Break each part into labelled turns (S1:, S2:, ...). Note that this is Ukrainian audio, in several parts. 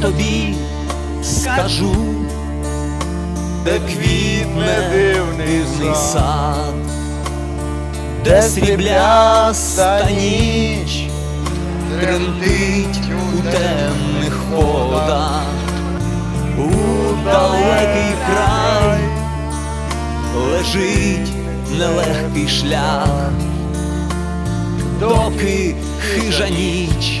S1: тобі скажу,
S2: де квітне дивний сад,
S1: де срібляста ніч тремтить у темних водах, у далекий край лежить нелегкий шлях, доки хижа ніч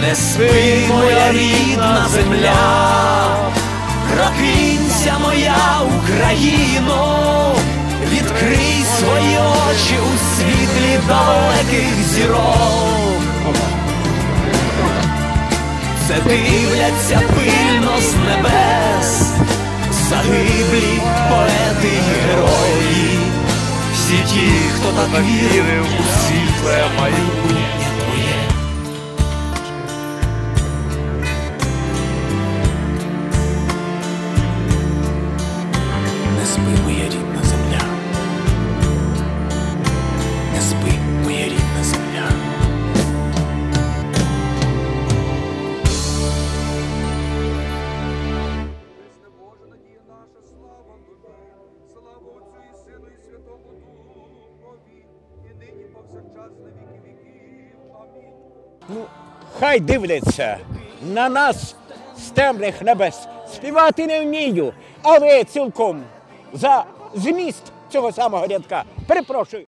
S1: Не спи, моя рідна земля, прокинься, моя Україно, відкрий свої очі у світлі далеких зірок. Це дивляться пильно з небес, загиблі поети й герої, всі ті, хто так вірив у світле майбутнє
S3: Ну, хай дивляться на нас з темних небес. Співати не вмію, але цілком за зміст цього самого рядка. Перепрошую.